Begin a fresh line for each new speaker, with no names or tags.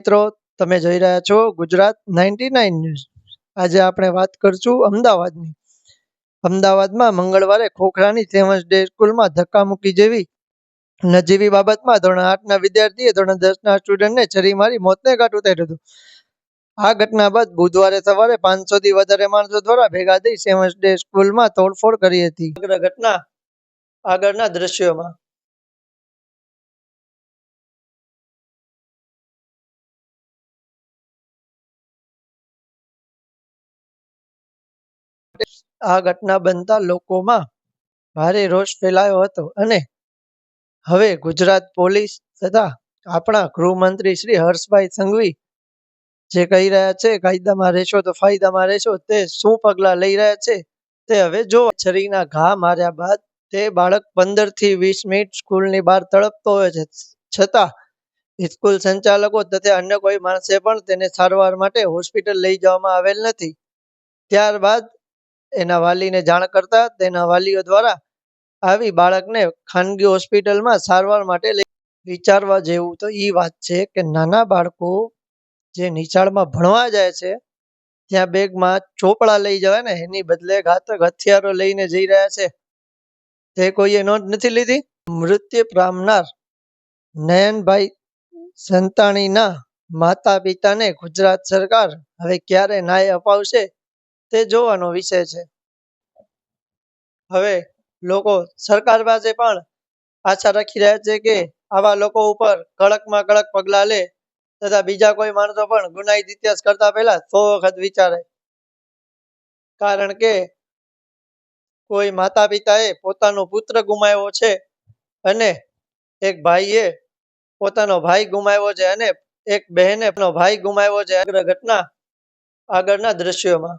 મિત્રો, તમે જોઈ રહ્યા છો ગુજરાત નાઇન્ટી નાઇન ન્યૂઝ. આજે આપણે વાત કરશું અમદાવાદની. અમદાવાદમાં મંગળવારે ખોખરાની તેમજ ડે સ્કૂલમાં ધક્કામુક્કી જેવી નજીવી બાબતમાં ધોરણ આઠના વિદ્યાર્થીએ ધોરણ દસના સ્ટુડન્ટને છરી મારી મોતને ઘાટ ઉતાર્યું હતું. આ ઘટના બાદ બુધવારે સવારે પાંચસોથી વધારે માણસો દ્વારા ભેગા થઈ સેવન્સ ડે સ્કૂલમાં તોડફોડ કરી હતી. ઘટના આગળના દ્રશ્યોમાં આ ઘટના બનતા લોકોમાં ભારે રોષ ફેલાયો હતો અને હવે ગુજરાત પોલીસ તથા આપણા ગૃહમંત્રી શ્રી હર્ષભાઈ સંઘવી જે કહી રહ્યા છે, કાયદામાં રહેશો તો ફાયદામાં રહેશો, તે શું પગલાં લઈ રહ્યા છે, તે હવે જો છરીના ઘા માર્યા બાદ તે બાળક પંદરથી વીસ મિનિટ સ્કૂલની બહાર તડપતો હોય છે. છતાં સ્કૂલ સંચાલકો તથા અન્ય કોઈ માણસે પણ તેને સારવાર માટે હોસ્પિટલ લઈ જવામાં આવેલ નથી. ત્યારબાદ એના વાલીને જાણ કરતા તેના વાલીઓ દ્વારા આવી બાળકને ખાનગી હોસ્પિટલમાં સારવાર માટે લઈ વિચારવા જેવું. તો એ વાત છે કે નાના બાળકો જે નિશાળમાં ભણવા જાય છે, ત્યાં બેગમાં ચોપડા લઈ જવાય ને, એની બદલે ઘાતક હથિયારો લઈને જઈ રહ્યા છે. તે કોઈએ નોંધ નથી લીધી? મૃત્યુ પામનાર નયનભાઈ સંતાણીના માતા પિતાને ગુજરાત સરકાર હવે ક્યારે ન્યાય અપાવશે? તે જોવાનો વિષય છે. હવે લોકો સરકાર પાસે પણ આશા રાખી રહ્યા છે કે આવા લોકો ઉપર કડકમાં કડક પગલાં લે તથા બીજા કોઈ માણસો પણ ગુનાહિત ઇતિહાસ કરતા પહેલા સો વખત વિચારે. કારણ કે કોઈ માતા પિતાએ પોતાનો પુત્ર ગુમાવ્યો છે અને એક ભાઈએ પોતાનો ભાઈ ગુમાવ્યો છે અને એક બહેને ભાઈ ગુમાવ્યો છે. અગ્ર ઘટના આગળના દ્રશ્યોમાં